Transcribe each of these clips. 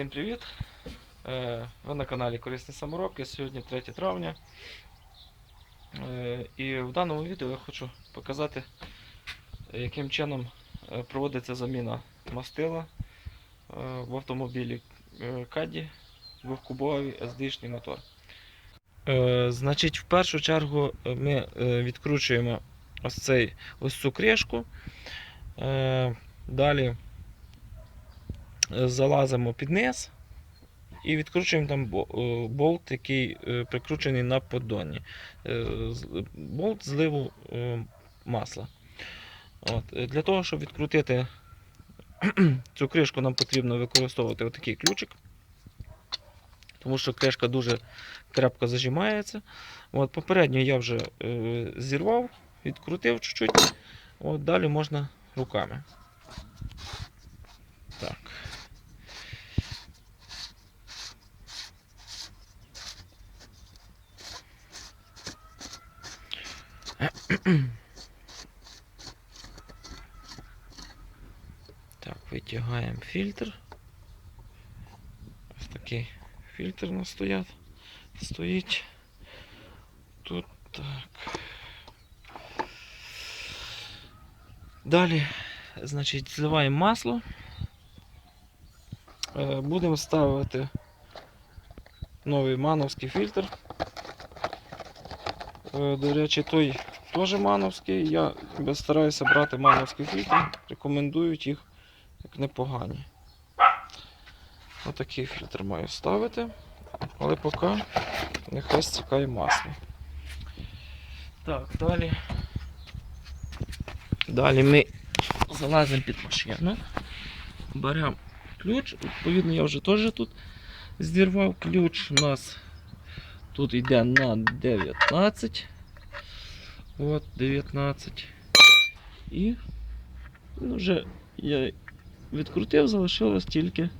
Усім привіт! Е, Ви на каналі Корисні Саморобки. Сьогодні 3 травня. Е, І в даному відео я хочу показати, яким чином е, проводиться заміна мастила в автомобілі Каді двохкубовий SD-шний мотор. Значить, в першу чергу ми відкручуємо ось, цей, ось цю кришку. Далі залазимо під низ і відкручуємо там е, болт, який е, прикручений на поддоні. Е, Болт зливу е, масла. От. е, Для того, щоб відкрутити цю кришку, нам потрібно використовувати отакий ключик. Тому що кришка дуже крепко зажимається. От, попередньо я вже е, зірвав, відкрутив чуть-чуть. Далі можна руками. Так, витягаємо фільтр. Ось такий фільтр у нас стоять. стоїть. Тут так. Далі, значить, зливаємо масло. Е, Будемо ставити новий мановський фільтр. Е, До речі, той теж мановський. Я стараюся брати мановський фільтр. Рекомендують їх як непогані. Отакий фільтр маю ставити. Але поки нехай стікає масло. Так, далі. Далі ми залазимо під машину. Беремо ключ. Відповідно, я вже теж тут зірвав ключ. У нас тут йде на 19. От, 19. І ну, вже я відкрутив, залишилось тільки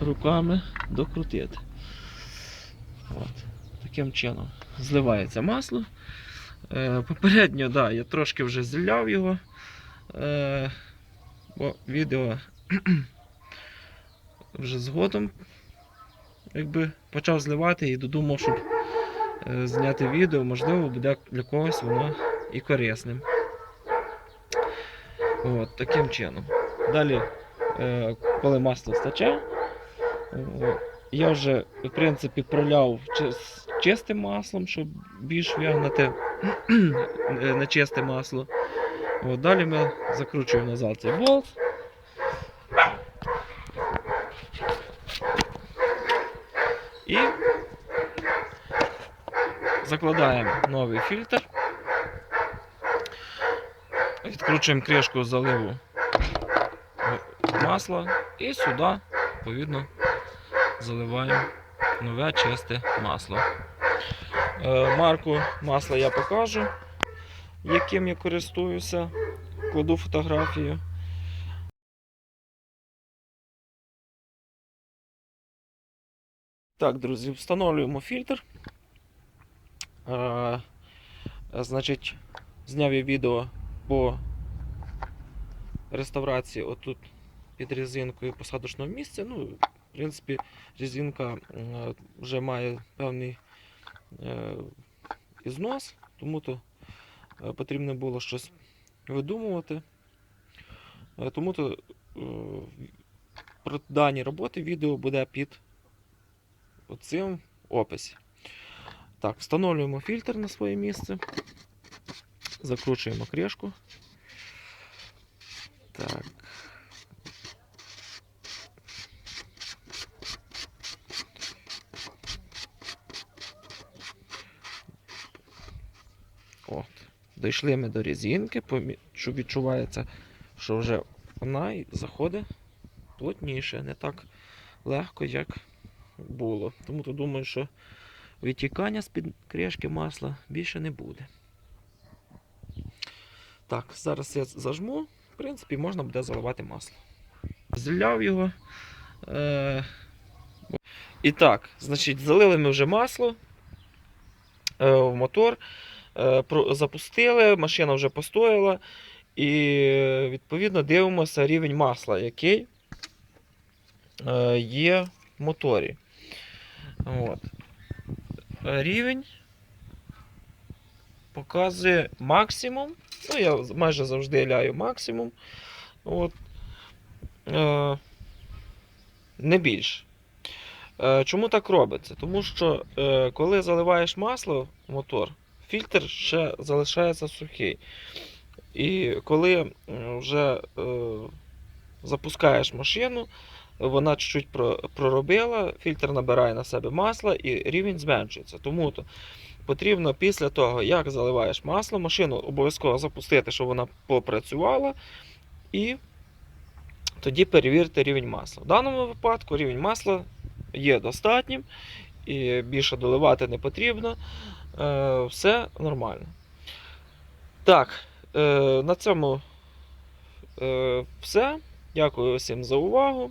руками докрутити. От. Таким чином зливається масло. Е, попередньо, да, я трошки вже зляв його, е, бо відео вже згодом якби, почав зливати і додумав, щоб зняти відео, можливо, буде для когось воно і корисним. От, таким чином. Далі, е, коли масло стаче, я вже, в принципі, проляв чис- чистим маслом, щоб більш вигнати е, нечисте масло. От, далі ми закручуємо назад цей болт. І закладаємо новий фільтр. Відкручуємо кришку заливу масла і сюди, відповідно, заливаємо нове чисте масло. Е, Марку масла я покажу, яким я користуюся. Кладу фотографію. Так, друзі, встановлюємо фільтр. Е, значить, зняв я відео по реставрації отут під резинкою посадочного місця. Ну, в принципі, резинка е, вже має певний е, ізнос, тому то потрібно було щось видумувати. Тому то про дані роботи відео буде під оцим описі. Так, встановлюємо фільтр на своє місце. Закручуємо кришку. Так. От. Дійшли ми до резинки, що відчувається, що вже вона заходить плотніше, не так легко, як було. Тому то думаю, що витікання з-під кришки масла більше не буде. Так, зараз я зажму. В принципі, можна буде заливати масло. Зляв його. Е... І так, значить, залили ми вже масло е, в мотор, е, запустили, машина вже постояла. І відповідно дивимося рівень масла, який є в моторі. От. Рівень показує максимум. Ну, я майже завжди ляю максимум. От. Е, не більше. Чому так робиться? Тому що е, коли заливаєш масло в мотор, фільтр ще залишається сухий. І коли вже е, запускаєш машину, вона чуть-чуть проробила, фільтр набирає на себе масла і рівень зменшується. Тому то потрібно після того, як заливаєш масло, машину обов'язково запустити, щоб вона попрацювала, і тоді перевірити рівень масла. В даному випадку рівень масла є достатнім, і більше доливати не потрібно. Е, все нормально. Так, е, на цьому е, все. Дякую всім за увагу.